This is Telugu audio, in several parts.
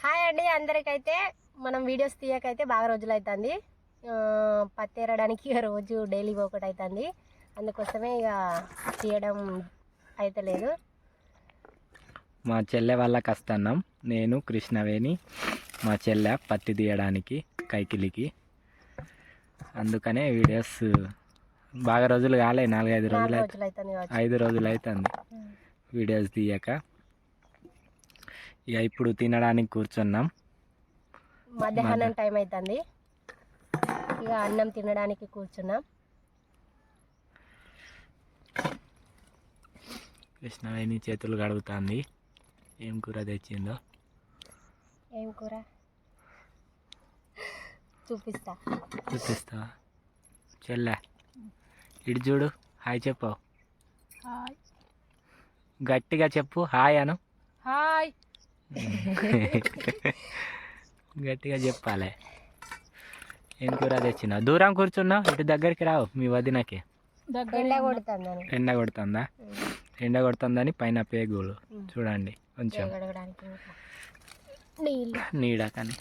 హాయ్ అండి అందరికైతే మనం వీడియోస్ తీయకైతే బాగా రోజులు అవుతుంది పత్తి ఏరడానికి రోజు డైలీ ఒకటి అవుతుంది అందుకోసమే ఇక తీయడం అయితే లేదు. మా చెల్లె వాళ్ళకి వస్తున్నాం నేను కృష్ణవేణి మా చెల్లె పత్తి తీయడానికి కైకిలికి. అందుకనే వీడియోస్ బాగా రోజులు కాలే నాలుగైదు రోజులు ఐదు రోజులు అవుతుంది వీడియోస్ తీయక. ఇక ఇప్పుడు తినడానికి కూర్చున్నాం. మధ్యాహ్నం టైం అవుతుంది ఇక అన్నం తినడానికి కూర్చున్నాం. కృష్ణవేణి చేతులు కడుగుతుంది? ఏం కూర తెచ్చిందో? ఏం కూర? చూపిస్తా. చూపిస్తావా చెల్లె ఇటు చూడు హాయ్ చెప్పు. హాయ్. గట్టిగా చెప్పు హాయ్ అను. హాయ్. గట్టిగా చెప్పాలి. ఏం కూర తెచ్చినా? దూరం కూర్చున్నావు ఇటు దగ్గరికి రావు మీ వదినకి. ఎండ కొడుతుందా? ఎండ కొడుతుందని పైన పేగులు. చూడండి కొంచెం. నీడ కానీ.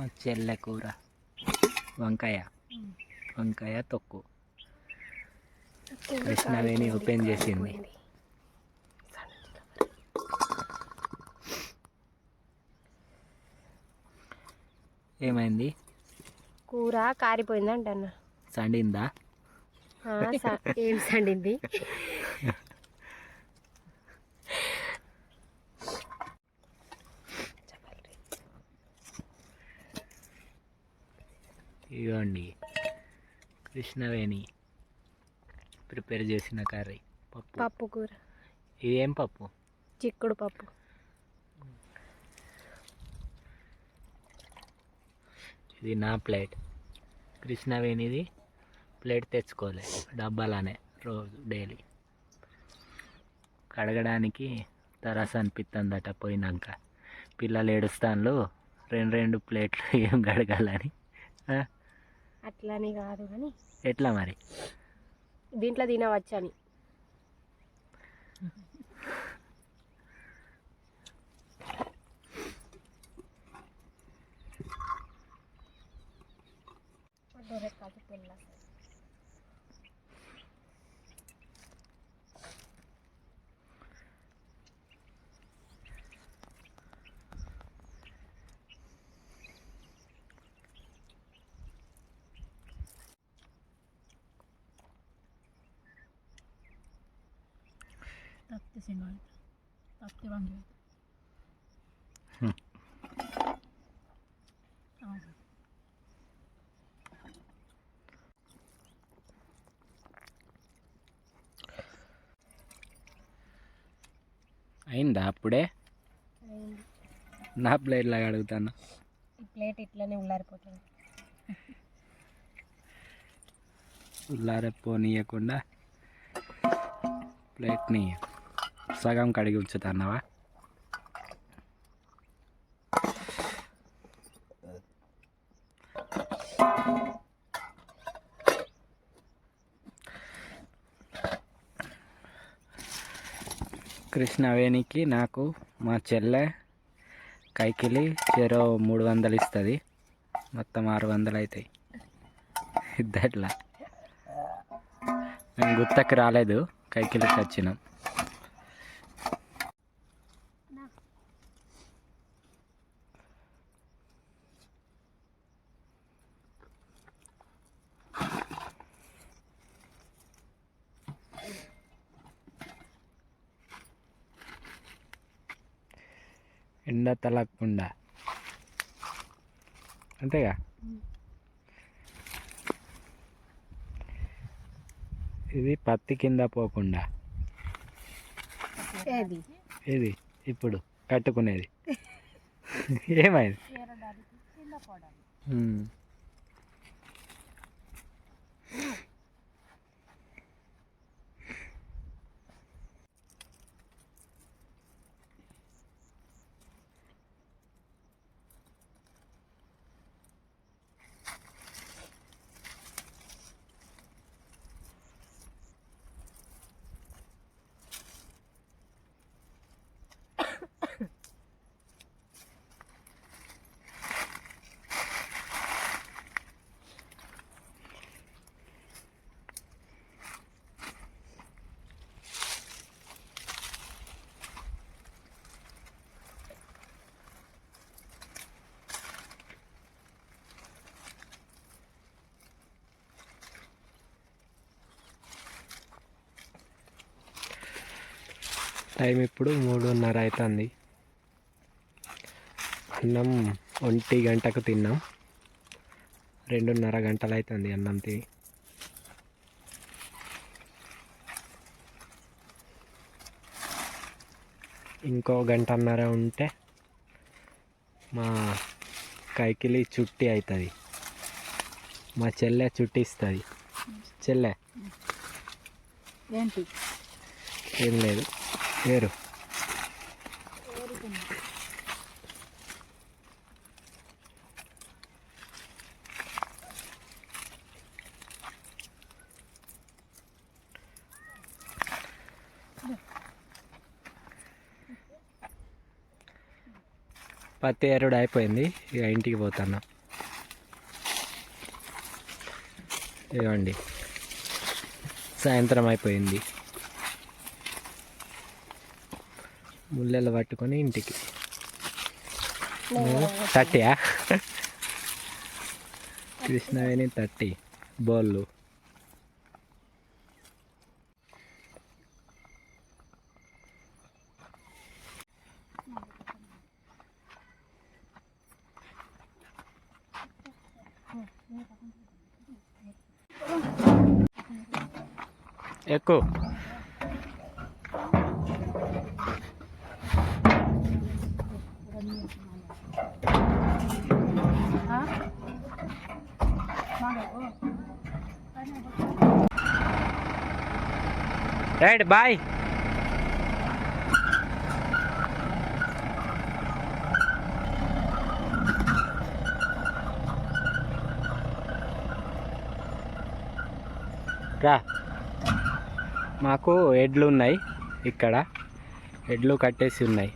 మా చెల్లె కూర. వంకాయ. వంకాయ తొక్కు. కృష్ణవేణి ఓపెన్ చేసింది. ఏమైంది? కూర కారిపోయింది అంటన్నా సండిందా ఏం సండింది? ఇదిగోండి కృష్ణవేణి ప్రిపేర్ చేసిన కర్రీ. పప్పు. పప్పు కూర. ఇదేం పప్పు? చిక్కుడు పప్పు. ఇది నా ప్లేట్. కృష్ణవేణిది ప్లేట్ తెచ్చుకోలే. డబ్బాలానే రోజు డైలీ. కడగడానికి తరస్ అనిపిస్తుందట పోయినాక. పిల్లలు ఏడుస్తాన్లు రెండు రెండు ప్లేట్లు ఏం కడగాలని. అట్లని కాదు కానీ ఎట్లా మరి? దీంట్లో తినవచ్చని. అయిందా అప్పుడే? నా ప్లేట్ లాగా అడుగుతాను ఈ ప్లేట్ ఇట్లనే ఉల్లారిపోతుంది. ఉల్లారే పోనీయకుండా ప్లేట్ని సగం కడిగి ఉంచుతున్నావా? కృష్ణవేణికి నాకు మా చెల్లె కైకిలి చెరో మూడు వందలు ఇస్తుంది. మొత్తం ఆరు వందలు అవుతాయి ఇద్దట్లా మేము గుత్తకు రాలేదు కైకిలికి వచ్చినాం. ఎండ తలగకుండా అంతేగా? ఇది పత్తి కింద పోకుండా. ఏది? ఇది ఇప్పుడు కట్టుకునేది. ఏమైంది కింద ఉమ్. టైం ఇప్పుడు మూడున్నర అవుతుంది అన్నం ఒంటి గంటకు తిన్నాం. రెండున్నర గంటలు అవుతుంది అన్నం తిని. ఇంకో గంటన్నర ఉంటే మా కైకిలి చుట్టి అవుతుంది మా చెల్లె చుట్టి ఇస్తుంది చెల్లె? ఏంటి? ఏం లేదు. ఏరు. పత్తి ఎరుడు అయిపోయింది ఇక ఇంటికి పోతున్నా ఇవ్వండి సాయంత్రం అయిపోయింది. ముల్లెలు పట్టుకొని ఇంటికి. థర్టీయా? కృష్ణవేణి థర్టీ బోళ్ళు. ఎక్కువ రైట్ బాయ్. రా. మాకు ఎడ్లు ఉన్నాయి ఇక్కడ. ఎడ్లు కట్టేసి ఉన్నాయి.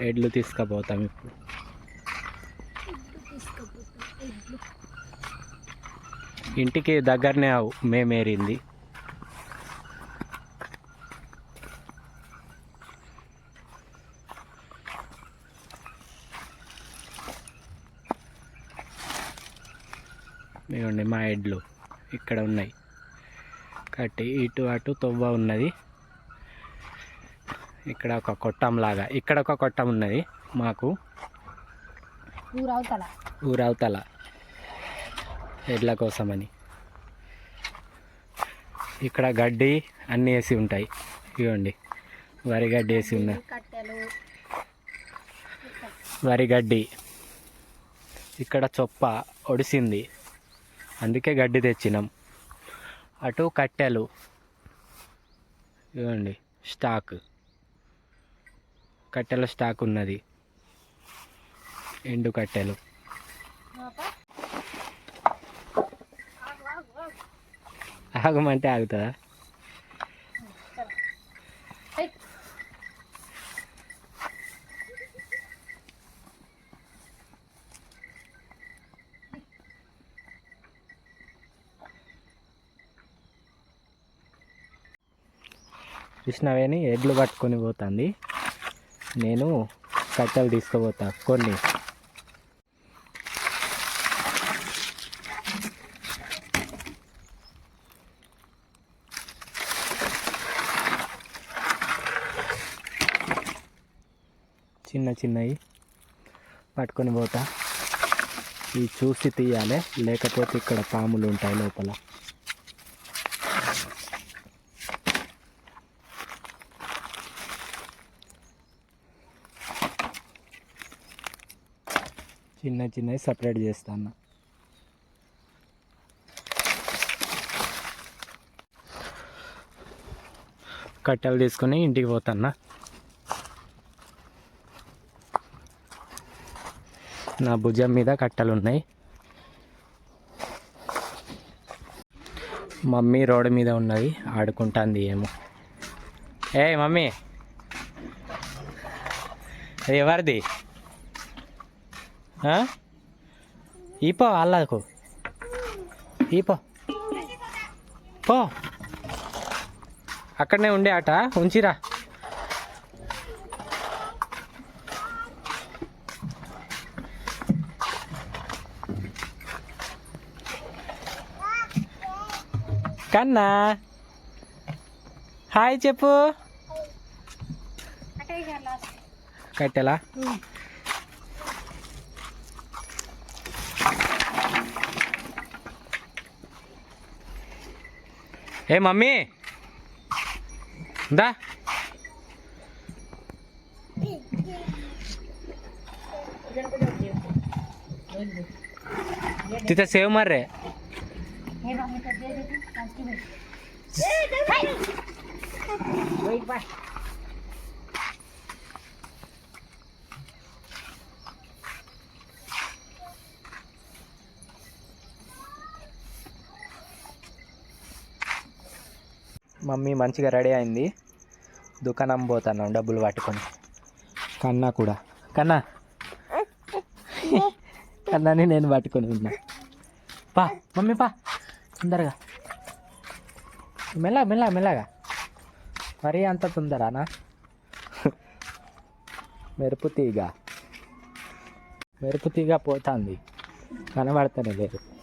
ఎడ్లు తీసుకుపోతాం ఇప్పుడు. ఇంటికి దగ్గరనే మేమేరింది. ఇవ్వండి మా ఎడ్లు ఇక్కడ ఉన్నాయి. కట్టి ఇటు అటు తొవ్వ ఉన్నది. ఇక్కడ ఒక కొట్టం లాగా ఇక్కడ ఒక కొట్టం ఉన్నది మాకు. ఊరు అవతల ఊరవతల. ఎడ్ల కోసమని. ఇక్కడ గడ్డి అన్నీ వేసి ఉంటాయి. ఇవ్వండి. వరి గడ్డి వేసి ఉన్నాయి కట్టెలు. వరి గడ్డి. ఇక్కడ చొప్ప ఒడిసింది. అందుకే గడ్డి తెచ్చినాం. అటు కట్టెలు. ఇవ్వండి. స్టాక్. కట్టెల స్టాక్ ఉన్నది. ఎండు కట్టెలు. ఆగమంటే ఆగుతుందా? కృష్ణవేణి ఎడ్లు పట్టుకొని పోతుంది. నేను కట్టెలు తీసుకుపోతా. కొన్ని. చిన్న చిన్నవి పట్టుకొని పోతా. ఇవి చూసి తీయాలి. లేకపోతే ఇక్కడ పాములు ఉంటాయి లోపల. చిన్న చిన్నవి సపరేట్ చేస్తాను. కట్టెలు తీసుకొని ఇంటికి పోతాన్నా. నా భుజం మీద కట్టలున్నాయి. మమ్మీ రోడ్డు మీద ఉన్నది. ఆడుకుంటుంది ఏమో. ఏ మమ్మీ అది ఎవరిది? ఈపో వాళ్ళకు ఈపో. పో. అక్కడనే ఉండే ఆట. ఉంచిరా. కన్నా హాయ్ చెప్పు కట్టెలా ఏ మమ్మీ దా तिथे सेव मार रे mummy మంచిగా రెడీ అయింది. దుకాణం పోతాను డబ్బులు పట్టుకొని. కన్నా కూడా. కన్నా. కన్నాని నేను పట్టుకొని ఉన్నా. పా మమ్మీ పా. తొందరగా. మెల్ల మెల్ల మెల్లగా. మరీ అంత తొందరనా? మెరుపు తీగ. మెరుపు తీగ పోతుంది. కనబడతానే లేదు.